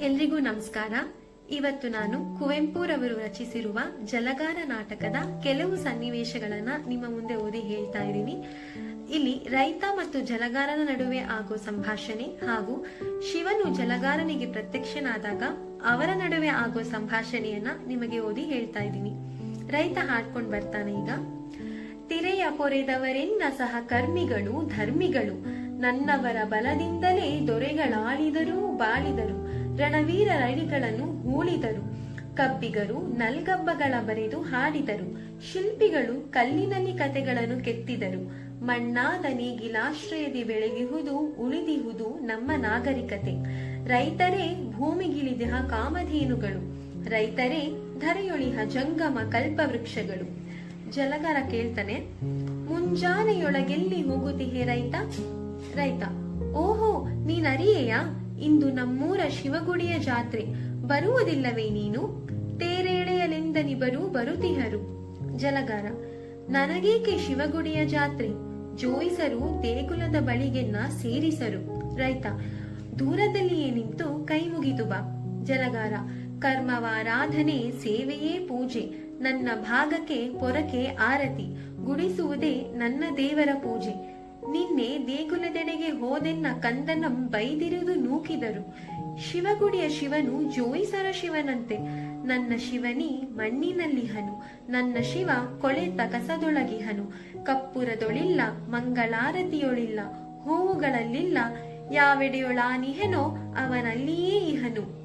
ಎಲ್ರಿಗೂ ನಮಸ್ಕಾರ. ಇವತ್ತು ನಾನು ಕುವೆಂಪುರವರು ರಚಿಸಿರುವ ಜಲಗಾರ ನಾಟಕದ ಕೆಲವು ಸನ್ನಿವೇಶಗಳನ್ನ ನಿಮ್ಮ ಮುಂದೆ ಓದಿ ಹೇಳ್ತಾ ಇದ್ದೀನಿ. ಇಲ್ಲಿ ರೈತ ಮತ್ತು ಜಲಗಾರನ ನಡುವೆ ಆಗೋ ಸಂಭಾಷಣೆ ಹಾಗೂ ಶಿವನು ಜಲಗಾರನಿಗೆ ಪ್ರತ್ಯಕ್ಷನಾದಾಗ ಅವರ ನಡುವೆ ಆಗೋ ಸಂಭಾಷಣೆಯನ್ನ ನಿಮಗೆ ಓದಿ ಹೇಳ್ತಾ ಇದ್ದೀನಿ. ರೈತ ಹಾಡ್ಕೊಂಡು ಬರ್ತಾನೆ ಈಗ. ತಿರೆಯ ಸಹ ಕರ್ಮಿಗಳು, ಧರ್ಮಿಗಳು, ನನ್ನವರ ಬಲದಿಂದಲೇ ದೊರೆಗಳಾಳಿದರೂ, ಬಾಳಿದರು. ರಣವೀರ ರೈಲಿಗಳನ್ನು ಹೂಳಿದರು. ಕಬ್ಬಿಗರು, ನಲ್ಗಬ್ಬಗಳ ಬರೆದು ಹಾಡಿದರು. ಶಿಲ್ಪಿಗಳು ಕಲ್ಲಿನಲ್ಲಿ ಕತೆಗಳನ್ನು ಕೆತ್ತಿದರು. ಮಣ್ಣಾದ ನೇಗಿಲಾಶ್ರಯದಿ ಬೆಳಗಿಹುದು, ಉಳಿದಿಹುದು ನಮ್ಮ ನಾಗರಿಕತೆ. ರೈತರೇ ಭೂಮಿಗಿಳಿದಿಹ ಕಾಮಧೇನುಗಳು. ರೈತರೇ, ಧರೆಯೊಳಿಹ ಜಂಗಮ ಕಲ್ಪವೃಕ್ಷಗಳು. ಜಲಗಾರ ಕೇಳ್ತಾನೆ, ಮುಂಜಾನೆಯೊಳಗೆಲ್ಲಿ ಹೋಗುತ್ತಿಹೆ ರೈತ? ರೈತ, ಓಹೋ, ನೀನರಿಯೆಯಾ? ಇಂದು ನಮ್ಮೂರ ಶಿವಗುಡಿಯ ಜಾತ್ರೆ. ಬರುವುದಿಲ್ಲವೇ ನೀನು? ತೇರೇಳೆಯಲೆಂದನಿಬರು ಬರುತಿಹರು. ಜಲಗಾರ, ನನಗೇಕೆ ಶಿವಗುಡಿಯ ಜಾತ್ರೆ? ಜೋಯಿಸರು ದೇಗುಲದ ಬಳಿಗೆನ್ನ ಸೇರಿಸರು. ರೈತ, ದೂರದಲ್ಲಿಯೇ ನಿಂತು ಕೈ ಮುಗಿದು ಬಾ. ಜಲಗಾರ, ಕರ್ಮವಾರಾಧನೆ, ಸೇವೆಯೇ ಪೂಜೆ. ನನ್ನ ಭಾಗಕ್ಕೆ ಪೊರಕೆ ಆರತಿ. ಗುಡಿಸುವುದೇ ನನ್ನ ದೇವರ ಪೂಜೆ. ನಿನ್ನೆ ದೇಗುಲದೆಡೆಗೆ ಹೋದೆನ್ನ ಕಂದನ ಬೈದಿರುವುದು ನೂಕಿದರು. ಶಿವಗುಡಿಯ ಶಿವನು ಜೋಯಿಸರ ಶಿವನಂತೆ. ನನ್ನ ಶಿವನಿ ಮಣ್ಣಿನಲ್ಲಿಹನು. ನನ್ನ ಶಿವ ಕೊಳೆತ ಕಸದೊಳಗಿಹನು ಕಪ್ಪುರದೊಳಿಲ್ಲ, ಮಂಗಳಾರತಿಯೊಳಿಲ್ಲ, ಹೂವುಗಳಲ್ಲಿಲ್ಲ, ಯಾವೆಡೆಯೊಳಾನಿಹನೋ ಅವನಲ್ಲಿಯೇ ಇಹನು.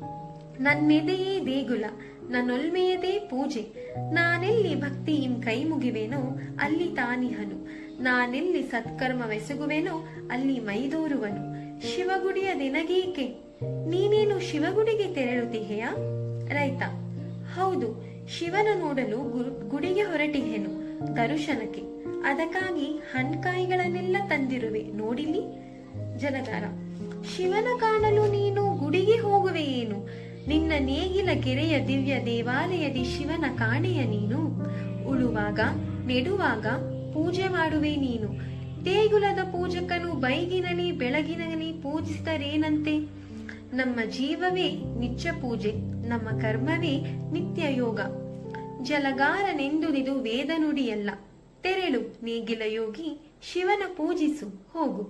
ನನ್ನೆದೆಯೇ ದೇಗುಲ, ನನ್ನೊಲ್ಮೆಯದೇ ಪೂಜೆ. ನಾನೆಲ್ಲಿ ಭಕ್ತಿಯಿನ್ ಕೈ ಮುಗಿವೆನೋ ಅಲ್ಲಿ ತಾನಿಹನು. ನಾನೆಲ್ಲಿ ಸತ್ಕರ್ಮವೆಸಗುವೆನೋ, ಅಲ್ಲಿ ಮೈದೋರುವನು. ಶಿವಗುಡಿಯ ದಿನಗೀಕೆ. ನೀನೇನು ಶಿವಗುಡಿಗೆ ತೆರಳುತ್ತಿಹೆಯಾ? ರೈತ, ಹೌದು, ಶಿವನ ನೋಡಲು ಗುಡಿಗೆ ಹೊರಟಿಹೆನು. ದರುಶನಕ್ಕೆ. ಅದಕ್ಕಾಗಿ ಹಣ್ಕಾಯಿಗಳನ್ನೆಲ್ಲ ತಂದಿರುವೆ ನೋಡಿಲಿ ಜನಗಾರ, ಶಿವನ ಕಾಣಲು ನೀನು ಗುಡಿಗೆ ಹೋಗುವೆ ಏನು? ನಿನ್ನ ನೇಗಿಲ ಕೆರೆಯ ದಿವ್ಯ ದೇವಾಲಯದಿ ಶಿವನ ಕಾಣೆಯ ನೀನು? ಉಳುವಾಗ, ನೆಡುವಾಗ ಪೂಜೆ ಮಾಡುವೆ ನೀನು. ದೇಗುಲದ ಪೂಜಕನು ಬೈಗಿನನಿ ಬೆಳಗಿನನಿ ಪೂಜಿಸಿದರೇನಂತೆ? ನಮ್ಮ ಜೀವವೇ ನಿತ್ಯ ಪೂಜೆ, ನಮ್ಮ ಕರ್ಮವೇ ನಿತ್ಯ ಯೋಗ. ಜಲಗಾರನೆಂದುದಿದು ವೇದ ನುಡಿಯಲ್ಲ ತೆರಳು, ನೇಗಿಲ ಯೋಗಿ, ಶಿವನ ಪೂಜಿಸು, ಹೋಗು.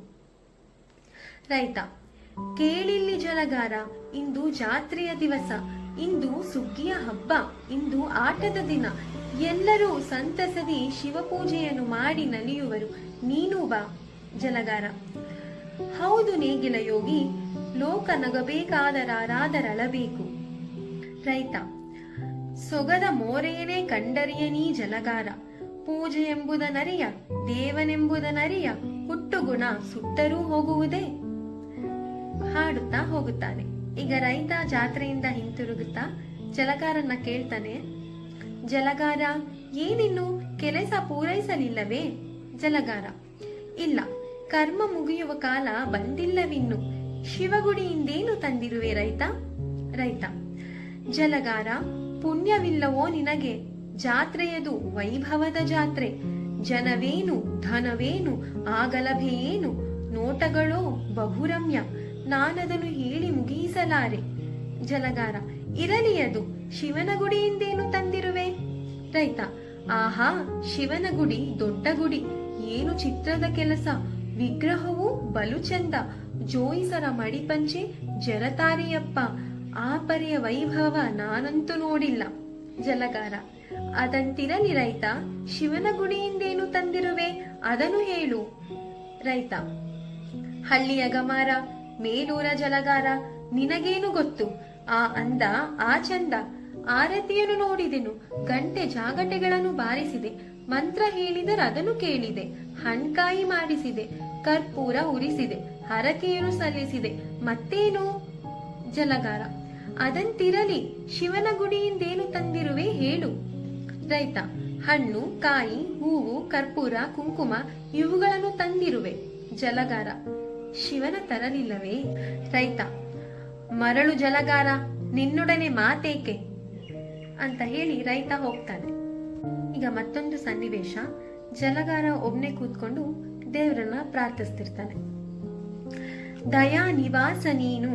ರೈತ, ಕೇಳಿಲ್ಲಿ ಜಲಗಾರ, ಇಂದು ಜಾತ್ರೆಯ ದಿವಸ, ಇಂದು ಸುಗ್ಗಿಯ ಹಬ್ಬ, ಇಂದು ಆಟದ ದಿನ ಎಲ್ಲರೂ ಸಂತಸದಿ ಶಿವಪೂಜೆಯನ್ನು ಮಾಡಿ ನಲಿಯುವರು. ನೀನು ಬಾ, ಜಲಗಾರ. ಹೌದು ನೇಗಿಲ ಯೋಗಿ, ಲೋಕ ನಗಬೇಕಾದರಾರಾದರಳಬೇಕು. ರೈತ, ಸೊಗದ ಮೋರೆಯನೇ ಕಂಡರಿಯನೀ ಜಲಗಾರ. ಪೂಜೆ ಎಂಬುದನರಿಯ ದೇವನೆಂಬುದನರಿಯ ಹುಟ್ಟುಗುಣ ಸುಟ್ಟರೂ ಹೋಗುವುದೇ? ಹಾಡುತ್ತಾ ಹೋಗುತ್ತಾನೆ. ಈಗ ರೈತ ಜಾತ್ರೆಯಿಂದ ಹಿಂತಿರುಗುತ್ತಾ ಜಲಗಾರನ್ನ ಕೇಳ್ತಾನೆ ಜಲಗಾರ, ಏನಿನ್ನು ಕೆಲಸ ಪೂರೈಸಲಿಲ್ಲವೇ? ಜಲಗಾರ. ಇಲ್ಲ, ಕರ್ಮ ಮುಗಿಯುವ ಕಾಲ ಬಂದಿಲ್ಲವಿನ್ನು. ಶಿವಗುಡಿಯಿಂದೇನು ತಂದಿರುವೆ ರೈತ? ರೈತ. ಜಲಗಾರ, ಪುಣ್ಯವಿಲ್ಲವೋ ನಿನಗೆ? ಜಾತ್ರೆಯದು ವೈಭವದ ಜಾತ್ರೆ. ಜನವೇನು, ಧನವೇನು, ಆಗಲಭೆಯೇನು? ನೋಟಗಳೋ ಬಹುರಮ್ಯ. ನಾನದನ್ನು ಹೇಳಿ ಮುಗಿಸಲಾರೆ. ಜಲಗಾರ, ಇರಲಿ ಅದು. ಶಿವನ ಗುಡಿಯಿಂದೇನು ತಂದಿರುವೆ? ರೈತ, ಆಹಾ ಶಿವನ ಗುಡಿ ದೊಡ್ಡ ಗುಡಿ ಏನು ಚಿತ್ರದ ಕೆಲಸ? ವಿಗ್ರಹವು ಬಲು ಚಂದ ಜೋಯಿಸರ ಮಡಿಪಂಚೆ, ಜರತಾರಿಯಪ್ಪ. ಆ ಪರಿಯ ವೈಭವ ನಾನಂತೂ ನೋಡಿಲ್ಲ. ಜಲಗಾರ, ಅದಂತಿರಲಿ ರೈತ ಶಿವನ ಗುಡಿಯಿಂದೇನು ತಂದಿರುವೆ? ಅದನ್ನು ಹೇಳು. ರೈತ ಹಳ್ಳಿಯ ಗಮಾರ ಮೇಲೂರ ಜಲಗಾರ, ನಿನಗೇನು ಗೊತ್ತು? ಆ ಅಂದ, ಆ ಚಂದ. ಆರತಿಯನ್ನು ನೋಡಿದೆನು. ಗಂಟೆ ಜಾಗಟೆಗಳನ್ನು ಬಾರಿಸಿದೆ. ಮಂತ್ರ ಹೇಳಿದರೆ ಅದನ್ನು ಕೇಳಿದೆ. ಹಣ್ಕಾಯಿ ಮಾಡಿಸಿದೆ. ಕರ್ಪೂರ ಉರಿಸಿದೆ ಹರಕೆಯನ್ನು ಸಲ್ಲಿಸಿದೆ. ಮತ್ತೇನು? ಜಲಗಾರ. ಅದಂತಿರಲಿ. ಶಿವನ ಗುಡಿಯಿಂದೇನು ತಂದಿರುವೆ ಹೇಳು. ರೈತ. ಹಣ್ಣು, ಕಾಯಿ, ಹೂವು, ಕರ್ಪೂರ, ಕುಂಕುಮ ಇವುಗಳನ್ನು ತಂದಿರುವೆ. ಜಲಗಾರ. ಶಿವನ ತರಲಿಲ್ಲವೇ? ರೈತ. ಮರಳು ಜಲಗಾರ. ನಿನ್ನೊಡನೆ ಮಾತೇಕೆ? ಅಂತ ಹೇಳಿ ರೈತ ಹೋಗ್ತಾನೆ. ಈಗ ಮತ್ತೊಂದು ಸನ್ನಿವೇಶ. ಜಲಗಾರ ಒಬ್ನೇ ಕೂತ್ಕೊಂಡು ದೇವರನ್ನ ಪ್ರಾರ್ಥಿಸ್ತಿರ್ತಾನೆ. ದಯಾ ನಿವಾಸ ನೀನು,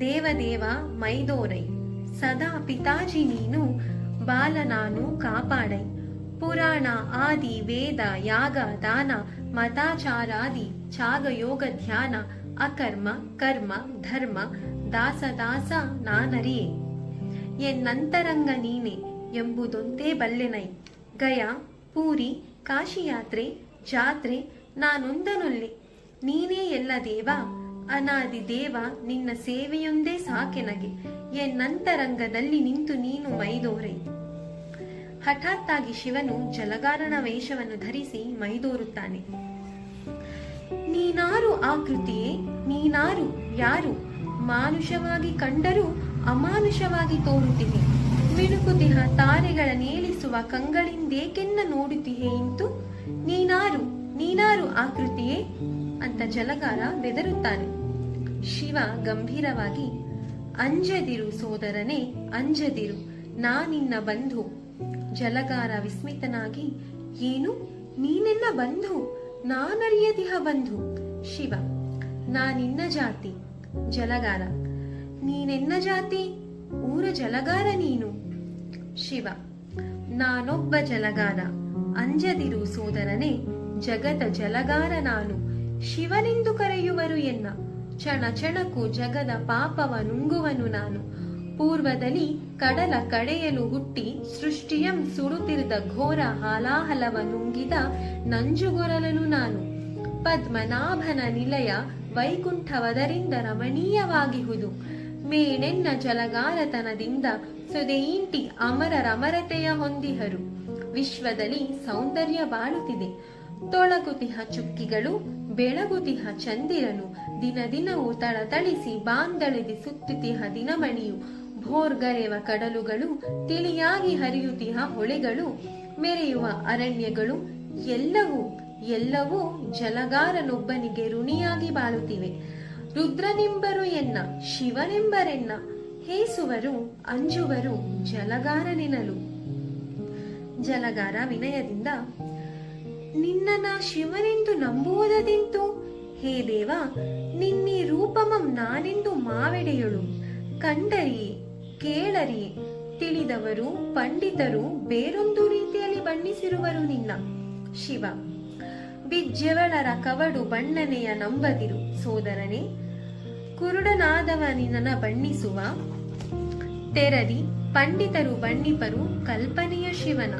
ದೇವದೇವ ಮೈದೋರೈ, ಸದಾ ಪಿತಾಜಿ ನೀನು, ಬಾಲ ನಾನು ಕಾಪಾಡೈ. ಪುರಾಣ, ಆದಿ, ವೇದ, ಯಾಗ, ದಾನ, ಮತಾಚಾರಾದಿ ಚಾಗ ಯೋಗ ಧ್ಯಾನ, ಅಕರ್ಮ, ಕರ್ಮ, ಧರ್ಮ ದಾಸ ದಾಸ ನಾನರಿಯೇ. ಎನ್ನಂತರಂಗ ನೀನೆ ಎಂಬುದೊಂದೇ ಬಲ್ಲೆನೈ. ಗಯಾ, ಪೂರಿ, ಕಾಶಿಯಾತ್ರೆ, ಜಾತ್ರೆ, ನಾನೊಂದನೊಲ್ಲೆ. ನೀನೇ ಎಲ್ಲ ದೇವ, ಅನಾದಿ ದೇವ, ನಿನ್ನ ಸೇವೆಯೊಂದೇ ಸಾಕೆನಗೆ ಎನ್ನಂತರಂಗದಲ್ಲಿ ನಿಂತು ನೀನು ಮೈದೋರೆ. ಹಠಾತ್ತಾಗಿ ಶಿವನು ಜಲಗಾರನ ವೇಷವನ್ನು ಧರಿಸಿ ಮೈದೋರುತ್ತಾನೆ. ನೀನಾರು ಆಕೃತಿಯೇ, ನೀನಾರು ಯಾರು? ಮಾನುಷವಾಗಿ ಕಂಡರೂ ಅಮಾನುಷವಾಗಿ ತೋರುತ್ತಿದೆ ಮಿಣುಕುತಿಹ ತಾರೆಗಳ ನೇಲಿಸುವ ಕಂಗಳಿಂದೇಕೆನ್ನ ನೋಡುತ್ತಿಹೆ ಇಂತು? ನೀನಾರು ನೀನಾರು ಆಕೃತಿಯೇ ಅಂತ ಜಲಗಾರ ಬೆದರುತ್ತಾನೆ. ಶಿವ ಗಂಭೀರವಾಗಿ, ಅಂಜದಿರು ಸೋದರನೇ, ಅಂಜದಿರು, ನಾ ನಿನ್ನ ಬಂಧು. ಜಲಗಾರ ವಿಸ್ಮಿತನಾಗಿ, ಏನು? ನೀನೆನ್ನ ಬಂಧು? ನಾನರಿಯದಿಹ ಬಂಧು. ಶಿವ, ನಾ ನಿನ್ನ ಜಾತಿ. ಜಲಗಾರ ನೀನೆನ್ನ ಜಾತಿ? ಊರ ಜಲಗಾರ ನೀನು. ಶಿವ, ನಾನೊಬ್ಬ ಜಲಗಾರ. ಅಂಜದಿರು ಸೋದರನೇ, ಜಗದ ಜಲಗಾರ ನಾನು. ಶಿವನೆಂದು ಕರೆಯುವರು ಎನ್ನ. ಚಣ ಚಣಕು ಜಗದ ಪಾಪವ ನುಂಗುವನು ನಾನು. ಪೂರ್ವದಲ್ಲಿ ಕಡಲ ಕಡೆಯಲು ಹುಟ್ಟಿ ಸೃಷ್ಟಿಯಂ ಸುಡುತ್ತಿರದ ಘೋರ ಹಾಲಾಹಲವ ನುಂಗಿದ ನಂಜುಗೊರಲನು ನಾನು. ಪದ್ಮನಾಭನ ನಿಲಯ ವೈಕುಂಠವದರಿಂದ ರಮಣೀಯವಾಗಿಹುದು. ಮೇಣೆನ್ನ ಜಲಗಾರತನದಿಂದ ಸುದೆಯಿಂಟಿ ಅಮರರಮರತೆಯ ಹೊಂದಿಹರು. ವಿಶ್ವದಲ್ಲಿ ಸೌಂದರ್ಯ ಬಾಳುತ್ತಿದೆ. ತೊಳಗುತಿಹ ಚುಕ್ಕಿಗಳು, ಬೆಳಗುತಿಹ ಚಂದಿರನು, ದಿನ ದಿನವೂ ತಳತಳಿಸಿ ಬಾಂದಳೆದಿ ಸುತ್ತುತಿಹ ದಿನಮಣಿಯು. ಭೋರ್ಗರೆವ ಕಡಲುಗಳು, ತಿಳಿಯಾಗಿ ಹರಿಯುತಿಹ ಹೊಳೆಗಳು, ಮೆರೆಯುವ ಅರಣ್ಯಗಳು, ಎಲ್ಲವೂ ಎಲ್ಲವೂ ಜಲಗಾರನೊಬ್ಬನಿಗೆ ಋಣಿಯಾಗಿ ಬಾಳುತ್ತಿವೆ. ರುದ್ರನೆಂಬರು ಎನ್ನ, ಶಿವನೆಂಬರೆನ್ನ, ಹೇಸುವರು, ಅಂಜುವರು ಜಲಗಾರನೆನಲು ಜಲಗಾರ ವಿನಯದಿಂದ ನಿನ್ನನ ಶಿವನೆಂದು ನಂಬುವುದದೆಂತು? ಹೇ ದೇವ, ನಿನ್ನಿ ರೂಪಮಂ ನಾನೆಂದು ಮಾವೆಡೆಯಳು. ಕಂಡರಿಯೇ ಕೇಳರಿ, ತಿಳಿದವರು, ಪಂಡಿತರು, ಬೇರೊಂದು ರೀತಿಯಲ್ಲಿ ಬಣ್ಣಿಸಿರುವರು ನಿನ್ನ. ಶಿವ, ಬಿಜ್ಜೆವಳರ ಕವಡು ಬಣ್ಣನೆಯ ನಂಬದಿರು. ಸೋದರನೇ ಕುರುಡನಾದವ ನಿನ್ನನ ಬಣ್ಣಿಸುವ. ತೆರದಿ ಪಂಡಿತರು ಬಣ್ಣಿಪರು ಕಲ್ಪನೆಯ ಶಿವನ.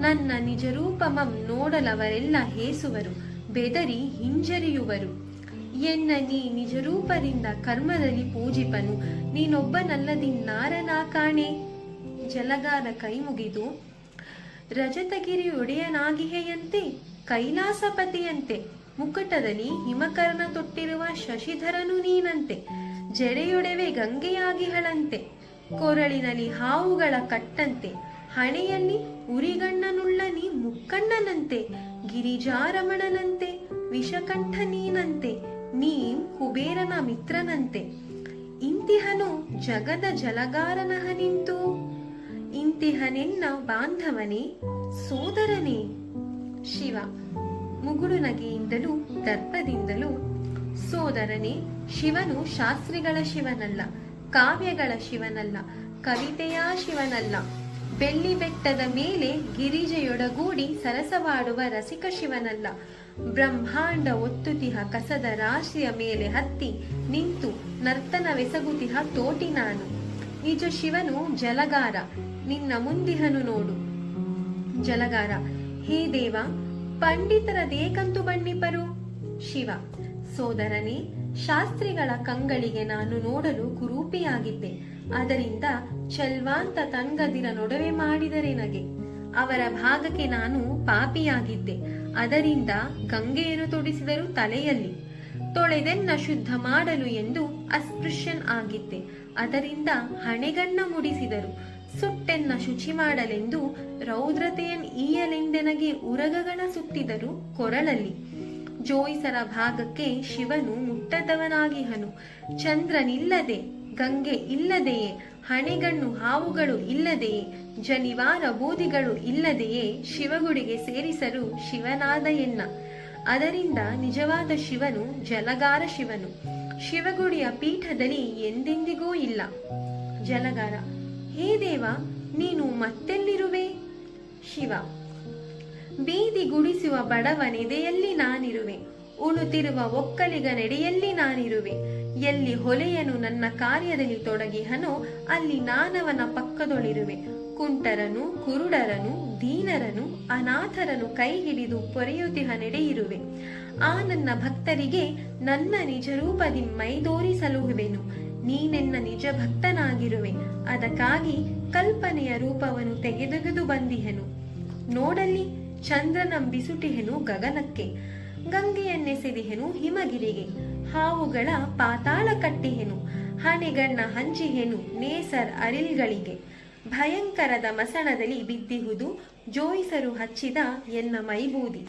ನನ್ನ ನಿಜರೂಪಮಂ ನೋಡಲವರೆಲ್ಲ ಹೇಸುವರು, ಬೆದರಿ ಹಿಂಜರಿಯುವರು. ಎನ್ನ ನೀ ನಿಜ ರೂಪದಿಂದ ಕರ್ಮದಲ್ಲಿ ಪೂಜಿಪನು ನೀನೊಬ್ಬನಲ್ಲದಿನ್ನಾರನಾ ಕಾಣೆ. ಜಲಗಾರ ಕೈ ಮುಗಿದು, ರಜತಗಿರಿ ಒಡೆಯನಾಗಿಹೆಯಂತೆ, ಕೈಲಾಸಪತಿಯಂತೆ. ಮುಕಟದಲ್ಲಿ ಹಿಮಕರ್ಣ ತೊಟ್ಟಿರುವ ಶಶಿಧರನು ನೀನಂತೆ, ಜಡೆಯೊಡವೆ ಗಂಗೆಯಾಗಿಹಳಂತೆ ಕೊರಳಿನಲ್ಲಿ ಹಾವುಗಳ ಕಟ್ಟಂತೆ, ಹಣೆಯಲ್ಲಿ ಉರಿಗಣ್ಣನುಳ್ಳ ನೀ ಮುಕ್ಕಣ್ಣನಂತೆ, ಗಿರಿಜಾರಮಣನಂತೆ, ವಿಷಕಂಠ ನೀನಂತೆ, ನೀ ಕುಬೇರನ ಮಿತ್ರನಂತೆ. ಇಂತಿಹನು ಜಗದ ಜಲಗಾರನಹ ನಿಂತು, ಇಂತಿಹನೆನ್ನ ಬಾಂಧವನೇ, ಸೋದರನೇ, ಶಿವ. ಮುಗುಡು ನಗೆಯಿಂದಲೂ ದರ್ಪದಿಂದಲೂ ಸೋದರನೇ, ಶಿವನು ಶಾಸ್ತ್ರಿಗಳ ಶಿವನಲ್ಲ, ಕಾವ್ಯಗಳ ಶಿವನಲ್ಲ, ಕವಿತೆಯ ಶಿವನಲ್ಲ. ಬೆಳ್ಳಿ ಬೆಟ್ಟದ ಮೇಲೆ ಗಿರಿಜೆಯೊಡಗೂಡಿ ಸರಸವಾಡುವ ರಸಿಕ ಶಿವನಲ್ಲ. ಬ್ರಹ್ಮಾಂಡ ಒತ್ತುತಿಹ ಕಸದ ರಾಶಿಯ ಮೇಲೆ ಹತ್ತಿ ನಿಂತು ನರ್ತನವೆಸಗುತಿಹ ತೋಟಿ ನಾನು. ನಿಜ ಶಿವನು ಜಲಗಾರ, ನಿನ್ನ ಮುಂದಿಹನು ನೋಡು. ಜಲಗಾರ, ಹೇ ದೇವ ಪಂಡಿತರದೇಕಂತು ಬಣ್ಣಿಪರು. ಶಿವ, ಸೋದರನೇ, ಶಾಸ್ತ್ರಿಗಳ ಕಂಗಳಿಗೆ ನಾನು ನೋಡಲು ಕುರೂಪಿಯಾಗಿದ್ದೆ. ಅದರಿಂದ ಚಲ್ವಾಂತ ತಂಗದಿರ ನೊಡವೆ ಮಾಡಿದರೆ ನಗೆ. ಅವರ ಭಾಗಕ್ಕೆ ನಾನು ಪಾಪಿಯಾಗಿದ್ದೆ. ಅದರಿಂದ ಗಂಗೆಯನ್ನು ತೊಡಿಸಿದರು ತಲೆಯಲ್ಲಿ. ತೊಳೆದೆನ್ನ ಶುದ್ಧ ಮಾಡಲು ಎಂದು ಅಸ್ಪೃಶ್ಯನ್ ಆಗಿದ್ದೆ ಅದರಿಂದ ಹಣೆಗಣ್ಣ ಮುಡಿಸಿದರು. ಸುಟ್ಟೆನ್ನ ಶುಚಿ ಮಾಡಲೆಂದು ರೌದ್ರತೆಯನ್ ಈಯಲೆಂದೆನಗೆ ಉರಗಗಣ ಸುತ್ತಿದರು ಕೊರಳಲ್ಲಿ. ಜೋಯಿಸರ ಭಾಗಕ್ಕೆ ಶಿವನು ಮುಟ್ಟದವನಾಗಿಹನು. ಚಂದ್ರನಿಲ್ಲದೆ, ಗಂಗೆ ಇಲ್ಲದೆಯೇ, ಹಣೆಗಣ್ಣು ಹಾವುಗಳು ಇಲ್ಲದೆಯೇ, ಜನಿವಾರ ಬೂದಿಗಳು ಇಲ್ಲದೆಯೇ ಶಿವಗುಡಿಗೆ ಸೇರಿಸಲು ಶಿವನಾದ ಎನ್ನ. ಅದರಿಂದ ನಿಜವಾದ ಶಿವನು ಜಲಗಾರ ಶಿವನು. ಶಿವಗುಡಿಯ ಪೀಠದಲ್ಲಿ ಎಂದೆಂದಿಗೂ ಇಲ್ಲ. ಜಲಗಾರ ಹೇ ದೇವ, ನೀನು ಮತ್ತೆಲ್ಲಿರುವೆ? ಶಿವ, ಬೀದಿ ಗುಡಿಸುವ ಬಡವನೆದೆಯಲ್ಲಿ ನಾನಿರುವೆ. ಉಳುತ್ತಿರುವ ಒಕ್ಕಲಿಗ ನೆಡೆಯಲ್ಲಿ ನಾನಿರುವೆ. ಎಲ್ಲಿ ಹೊಲೆಯನು ನನ್ನ ಕಾರ್ಯದಲ್ಲಿ ತೊಡಗಿಹನೋ, ಅಲ್ಲಿ ನಾನವನ ಪಕ್ಕದೊಳಿರುವೆ. ಕುಂಟರನು, ಕುರುಡರನು, ದೀನರನು, ಅನಾಥರನು ಕೈ ಹಿಡಿದು ಪೊರೆಯುತಿಹ ನೆಡೆಯಿರುವೆ ಆ ನನ್ನ ಭಕ್ತರಿಗೆ ನನ್ನ ನಿಜರೂಪದಿ ಮೈದೋರಿಸಲುಹುವೆನು ನೀನೆನ್ನ ನಿಜ ಭಕ್ತನಾಗಿರುವೆ. ಅದಕ್ಕಾಗಿ ಕಲ್ಪನೆಯ ರೂಪವನ್ನು ತೆಗೆದೆಗೆದು ಬಂದಿಹೆನು. ನೋಡಲ್ಲಿ ಚಂದ್ರನ ಬಿಸುಟಿಹೆನು ಗಗನಕ್ಕೆ. ಗಂಗೆಯನ್ನೆಸೆದಿಹೆನು ಹಿಮಗಿರಿಗೆ. ಹಾವುಗಳ ಪಾತಾಳ ಕಟ್ಟಿಹೆನು. ಹಣೆಗಣ್ಣ ಹಂಚಿಹೆನು ನೇಸರ್ ಅರಿಲ್ಗಳಿಗೆ. ಭಯಂಕರದ ಮಸಣದಲ್ಲಿ ಬಿದ್ದಿಹುದು ಜೋಯಿಸರು ಹಚ್ಚಿದ ಎನ್ನ ಮೈಬೂದಿ.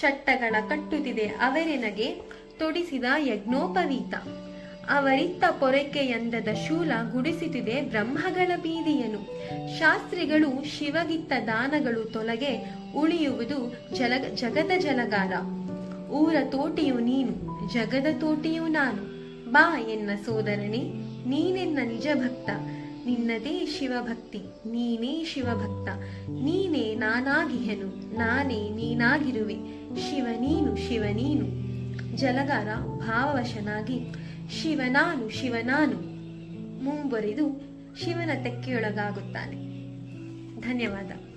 ಚಟ್ಟಗಳ ಕಟ್ಟುತ್ತಿದೆ ಅವರೆನಗೆ ತೊಡಿಸಿದ ಯಜ್ಞೋಪವೀತ. ಅವರಿತ್ತ ಪೊರೆಕೆಯಂದದ ಶೂಲ ಗುಡಿಸುತ್ತಿದೆ ಬ್ರಹ್ಮಗಳ ಬೀದಿಯನು. ಶಾಸ್ತ್ರಿಗಳು ಶಿವಗಿತ್ತ ದಾನಗಳು ತೊಲಗೆ ಉಳಿಯುವುದು ಜಲ ಜಗದ ಜಲಗಾರ. ಊರ ತೋಟಿಯು ನೀನು, ಜಗದ ತೋಟಿಯು ನಾನು. ಬಾ ಎನ್ನ ಸೋದರನೇ, ನೀನೆನ್ನ ನಿಜ ಭಕ್ತ. ನಿನ್ನದೇ ಶಿವಭಕ್ತಿ, ನೀನೇ ಶಿವಭಕ್ತ. ನೀನೇ ನಾನಾಗಿಹೆನು, ನಾನೇ ನೀನಾಗಿರುವೆ. ಶಿವ ನೀನು ಶಿವ ನೀನು. ಜಲಗಾರ ಭಾವವಶನಾಗಿ ಶಿವನಾನು ಶಿವನಾನು ಮುಂಬರಿದು ಶಿವನ ತೆಕ್ಕೆಯೊಳಗಾಗುತ್ತಾನೆ. ಧನ್ಯವಾದ.